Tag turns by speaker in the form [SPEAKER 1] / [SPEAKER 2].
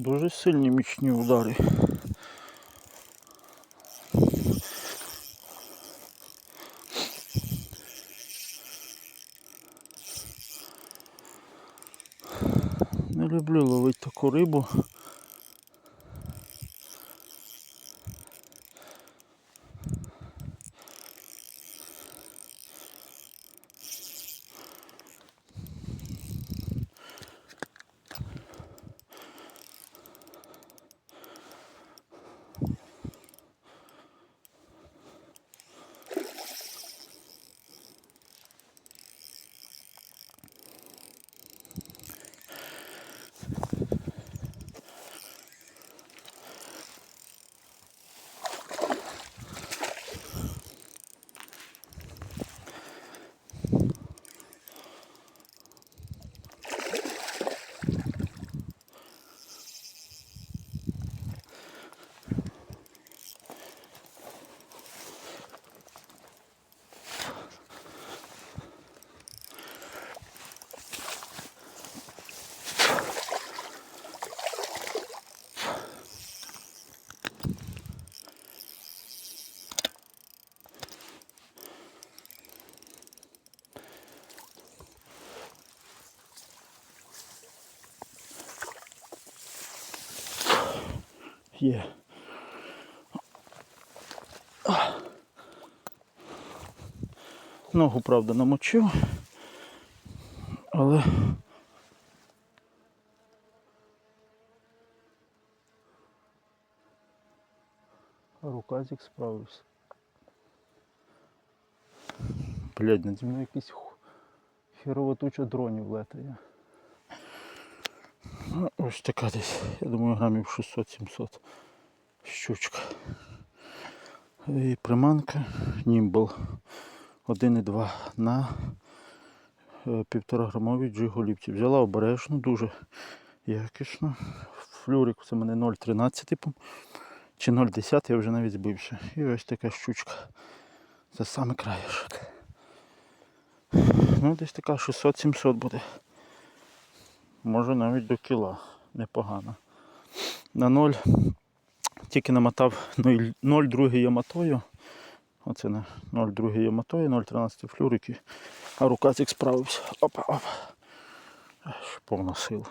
[SPEAKER 1] Дуже сильні мічні удари. Не люблю ловити таку рибу. Є. Ногу, правда, намочив, але руказик справився. Блядь, наді мною якийсь херова туча дронів летає. Ну, Ось така десь, я думаю, грамів 600-700 щучка. І приманка Німбл 1,2 на е, півтора грамовій джиголівці. Взяла обережно, дуже якісно. Флюрик це мене 0,13 типу. Чи 0,10 я вже навіть збився. І ось така щучка. Це саме краєшок. Ну, десь така 600-700 буде. Може навіть до кіла. Непогано. На 0 тільки намотав 0,2 яматою. Оце на 0,2 яматою, 0,13 флюрики. А рукацик справився. Опа, опа. Аж Повна сила.